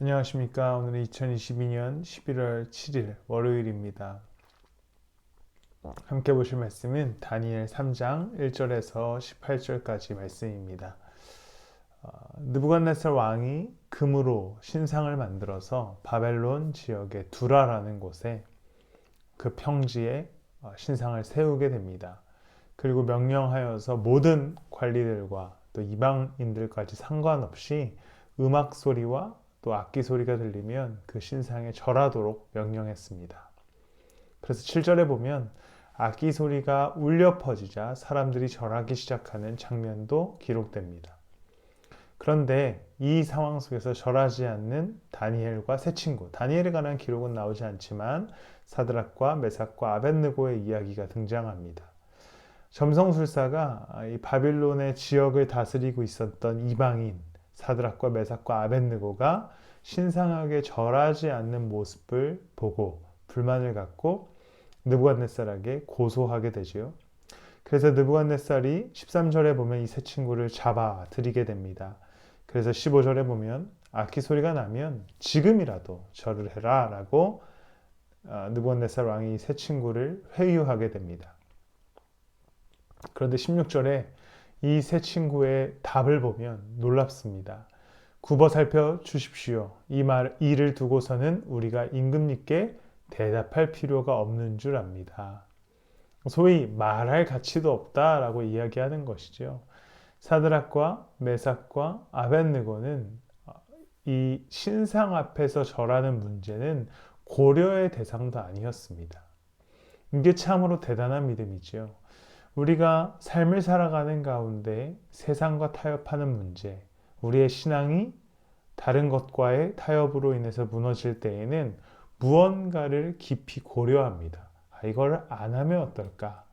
안녕하십니까. 오늘은 2022년 11월 7일 월요일입니다. 함께 보실 말씀은 다니엘 3장 1절에서 18절까지 말씀입니다. 어, 느부갓네살 왕이 금으로 신상을 만들어서 바벨론 지역의 두라라는 곳에 그 평지에 어, 신상을 세우게 됩니다. 그리고 명령하여서 모든 관리들과 또 이방인들까지 상관없이 음악 소리와 또 악기 소리가 들리면 그 신상에 절하도록 명령했습니다. 그래서 7절에 보면 악기 소리가 울려 퍼지자 사람들이 절하기 시작하는 장면도 기록됩니다. 그런데 이 상황 속에서 절하지 않는 다니엘과 세 친구, 다니엘에 관한 기록은 나오지 않지만 사드락과 메삭과 아벤느고의 이야기가 등장합니다. 점성술사가 이 바빌론의 지역을 다스리고 있었던 이방인 사드락과 메삭과 아벤느고가 신상하게 절하지 않는 모습을 보고 불만을 갖고 느부갓네살에게 고소하게 되지요. 그래서 느부갓네살이 13절에 보면 이 세 친구를 잡아 들이게 됩니다. 그래서 15절에 보면 악기 소리가 나면 지금이라도 절을 해라 라고 아, 느부갓네살 왕이 이 세 친구를 회유하게 됩니다. 그런데 16절에 이 세 친구의 답을 보면 놀랍습니다. 굽어 살펴 주십시오. 이 말, 이를 두고서는 우리가 임금님께 대답할 필요가 없는 줄 압니다. 소위 말할 가치도 없다라고 이야기하는 것이죠. 사드락과 메삭과 아벤느고는 이 신상 앞에서 절하는 문제는 고려의 대상도 아니었습니다. 이게 참으로 대단한 믿음이지요. 우리가 삶을 살아가는 가운데 세상과 타협하는 문제, 우리의 신앙이 다른 것과의 타협으로 인해서 무너질 때에는 무언가를 깊이 고려합니다. 아, 이걸 안 하면 어떨까?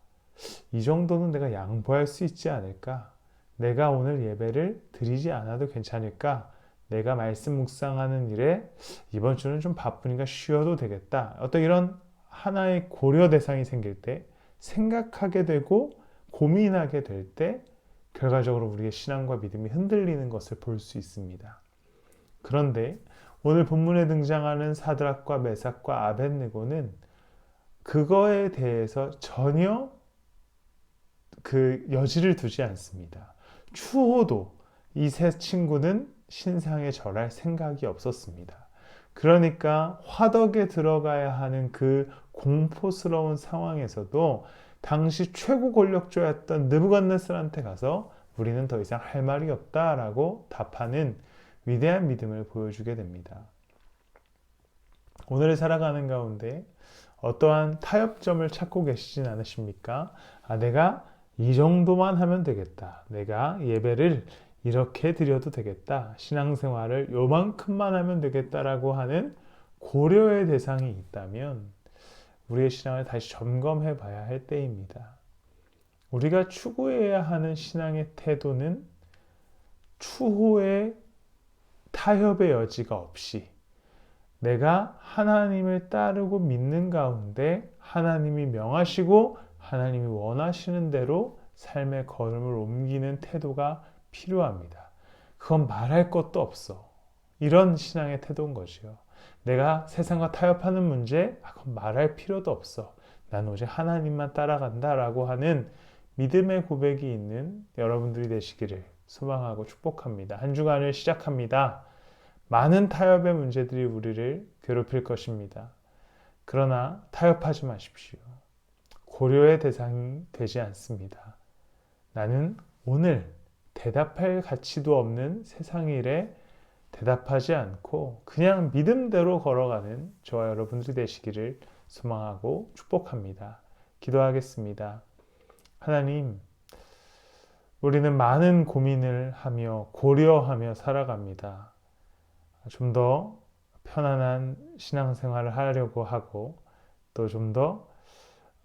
이 정도는 내가 양보할 수 있지 않을까? 내가 오늘 예배를 드리지 않아도 괜찮을까? 내가 말씀 묵상하는 일에 이번 주는 좀 바쁘니까 쉬어도 되겠다. 어떤 이런 하나의 고려 대상이 생길 때 생각하게 되고 고민하게 될 때 결과적으로 우리의 신앙과 믿음이 흔들리는 것을 볼 수 있습니다. 그런데 오늘 본문에 등장하는 사드락과 메삭과 아벤느고는 그거에 대해서 전혀 그 여지를 두지 않습니다. 추호도 이 세 친구는 신상에 절할 생각이 없었습니다. 그러니까 화덕에 들어가야 하는 그 공포스러운 상황에서도 당시 최고 권력자였던 느부갓네살한테 가서 우리는 더 이상 할 말이 없다라고 답하는 위대한 믿음을 보여주게 됩니다. 오늘을 살아가는 가운데 어떠한 타협점을 찾고 계시진 않으십니까? 아, 내가 이 정도만 하면 되겠다. 내가 예배를 이렇게 드려도 되겠다. 신앙생활을 요만큼만 하면 되겠다라고 하는 고려의 대상이 있다면 우리의 신앙을 다시 점검해 봐야 할 때입니다. 우리가 추구해야 하는 신앙의 태도는 추호의 타협의 여지가 없이 내가 하나님을 따르고 믿는 가운데 하나님이 명하시고 하나님이 원하시는 대로 삶의 걸음을 옮기는 태도가 필요합니다. 그건 말할 것도 없어. 이런 신앙의 태도인 것이요. 내가 세상과 타협하는 문제, 아, 그건 말할 필요도 없어. 난 오직 하나님만 따라간다 라고 하는 믿음의 고백이 있는 여러분들이 되시기를 소망하고 축복합니다. 한 주간을 시작합니다. 많은 타협의 문제들이 우리를 괴롭힐 것입니다. 그러나 타협하지 마십시오. 고려의 대상이 되지 않습니다. 나는 오늘 대답할 가치도 없는 세상 일에 대답하지 않고 그냥 믿음대로 걸어가는 저와 여러분들이 되시기를 소망하고 축복합니다. 기도하겠습니다. 하나님, 우리는 많은 고민을 하며 고려하며 살아갑니다. 좀 더 편안한 신앙생활을 하려고 하고 또 좀더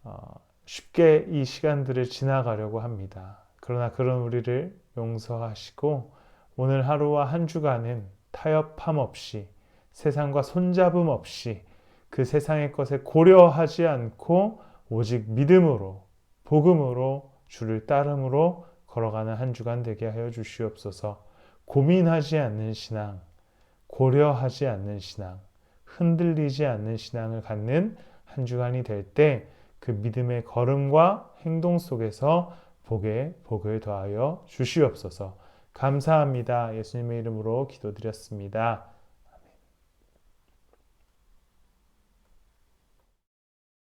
어, 쉽게 이 시간들을 지나가려고 합니다. 그러나 그런 우리를 용서하시고 오늘 하루와 한 주간은 타협함 없이 세상과 손잡음 없이 그 세상의 것에 고려하지 않고 오직 믿음으로 복음으로 주를 따름으로 걸어가는 한 주간 되게 하여 주시옵소서. 고민하지 않는 신앙, 고려하지 않는 신앙, 흔들리지 않는 신앙을 갖는 한 주간이 될 때 그 믿음의 걸음과 행동 속에서 복에 복을 더하여 주시옵소서. 감사합니다. 예수님의 이름으로 기도드렸습니다.